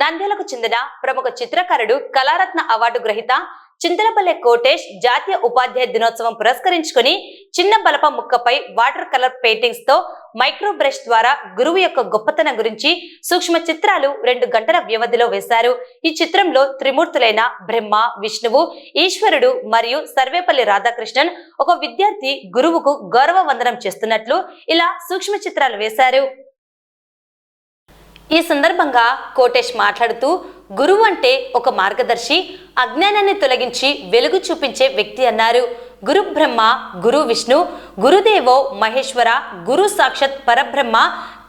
నంద్యాలకు చెందిన ప్రముఖ చిత్రకారుడు కళారత్న అవార్డు గ్రహీత చింతలపల్లె కోటేష్ జాతీయ ఉపాధ్యాయ దినోత్సవం పురస్కరించుకుని చిన్న బలప ముక్కపై వాటర్ కలర్ పెయింటింగ్స్తో మైక్రో బ్రష్ ద్వారా గురువు యొక్క గొప్పతనం గురించి సూక్ష్మ చిత్రాలు రెండు గంటల వ్యవధిలో వేశారు. ఈ చిత్రంలో త్రిమూర్తులైన బ్రహ్మ విష్ణువు ఈశ్వరుడు మరియు సర్వేపల్లి రాధాకృష్ణన్ ఒక విద్యార్థి గురువుకు గౌరవ వందనం చేస్తున్నట్లు ఇలా సూక్ష్మ చిత్రాలు వేశారు. ఈ సందర్భంగా కోటేష్ మాట్లాడుతూ గురువు అంటే ఒక మార్గదర్శి అజ్ఞానాన్ని తొలగించి వెలుగు చూపించే వ్యక్తి అన్నారు. గురు బ్రహ్మ గురు విష్ణు గురుదేవో మహేశ్వర గురు సాక్షాత్ పరబ్రహ్మ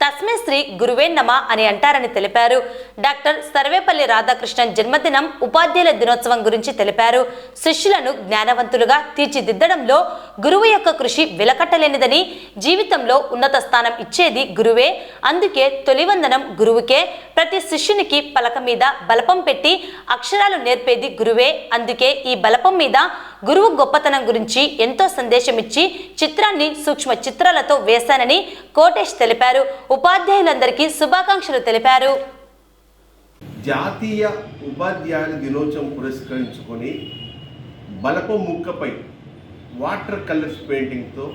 తస్మే శ్రీ గురువే నమ అని అంటారని తెలిపారు. డాక్టర్ సర్వేపల్లి రాధాకృష్ణన్ జన్మదినం ఉపాధ్యాయుల దినోత్సవం గురించి తెలిపారు. శిష్యులను జ్ఞానవంతులుగా తీర్చిదిద్దడంలో గురువు యొక్క కృషి వెలకట్టలేనిదని జీవితంలో ఉన్నత స్థానం ఇచ్చేది గురువే. అందుకే తొలివందనం గురువుకే. ప్రతి శిష్యునికి పలక మీద బలపం పెట్టి అక్షరాలు నేర్పేది గురువే. అందుకే ఈ బలపం మీద గురువు గొప్పతనం గురించి ఎంతో సందేశం ఇచ్చి చిత్రాన్ని సూక్ష్మ చిత్రాలతో వేశానని కోటేష్ తెలిపారు. ఉపాధ్యాయులందరికీ శుభాకాంక్షలు తెలిపారు. జాతీయ ఉపాధ్యాయుల దినోత్సవం పురస్కరించుకొని బలప ముక్కపై వాటర్ కలర్స్ పెయింటింగ్తో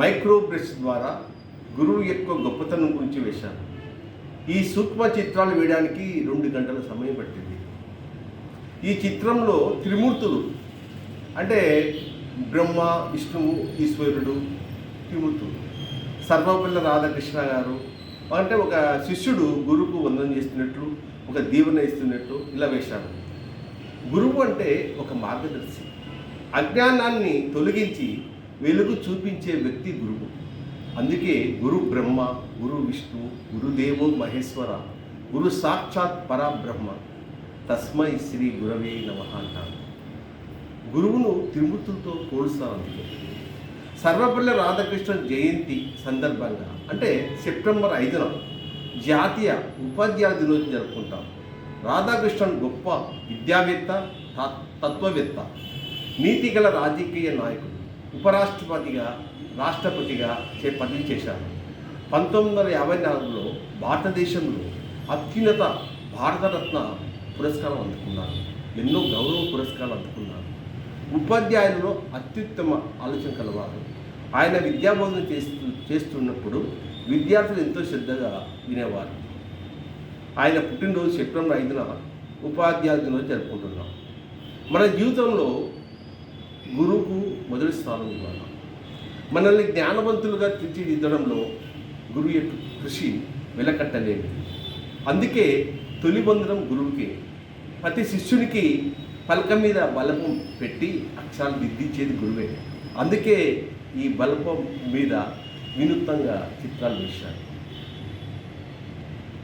మైక్రో బ్రష్ ద్వారా గురువు యొక్క గొప్పతనం గురించి వేశాను ఈ సూక్ష్మ చిత్రాలు వేయడానికి రెండు గంటల సమయం పట్టింది. ఈ చిత్రంలో త్రిమూర్తులు అంటే బ్రహ్మ విష్ణువు ఈశ్వరుడు త్రిమూర్తులు. సర్వపల్లి రాధాకృష్ణ గారు అంటే ఒక శిష్యుడు గురువుకు వందనం చేస్తున్నట్లు ఒక దీవెన ఇస్తున్నట్టు ఇలా వేశాడు గురువు అంటే ఒక మార్గదర్శి. అజ్ఞానాన్ని తొలగించి వెలుగు చూపించే వ్యక్తి గురువు. అందుకే గురు బ్రహ్మ గురు విష్ణు గురుదేవో మహేశ్వర గురు సాక్షాత్ పరబ్రహ్మ. తస్మై శ్రీ గురవే నమ అంటారు. గురువును త్రిమూర్తులతో పోలుస్తారు సర్వపల్లి రాధాకృష్ణ జయంతి సందర్భంగా అంటే సెప్టెంబర్ ఐదున జాతీయ ఉపాధ్యాయ దినోత్సవం జరుపుకుంటాం. రాధాకృష్ణన్ గొప్ప విద్యావేత్త తత్వవేత్త నీతిగల రాజకీయ నాయకుడు ఉపరాష్ట్రపతిగా రాష్ట్రపతిగా చే పదవి చేశారు. పంతొమ్మిది వందల యాభై నాలుగులో భారతదేశంలో అత్యున్నత భారతరత్న పురస్కారం అందుకున్నారు. ఎన్నో గౌరవ పురస్కారాలు అందుకున్నారు. ఉపాధ్యాయులలో అత్యుత్తమ ఆలోచన కలవారు. ఆయన విద్యాబోధన చేస్తూ చేస్తున్నప్పుడు విద్యార్థులు ఎంతో శ్రద్ధగా వినేవారు. ఆయన పుట్టినరోజు సెప్టెంబర్ ఐదున ఉపాధ్యాయుల దినోత్సవం జరుపుకుంటున్నాం. మన జీవితంలో గురువుకు మొదటి స్థానం ఇవ్వాలి. మనల్ని జ్ఞానవంతులుగా తీర్చిదిద్దడంలో గురువు యొక్క కృషి వెలకట్టలేదు అందుకే తొలి బంధనం గురువుకి ప్రతి శిష్యునికి పలక మీద బలపం పెట్టి అక్షరాలు దిద్దించేది గురువే. అందుకే ఈ బలపం మీద వినూత్నంగా చిత్రాలు వేశారు.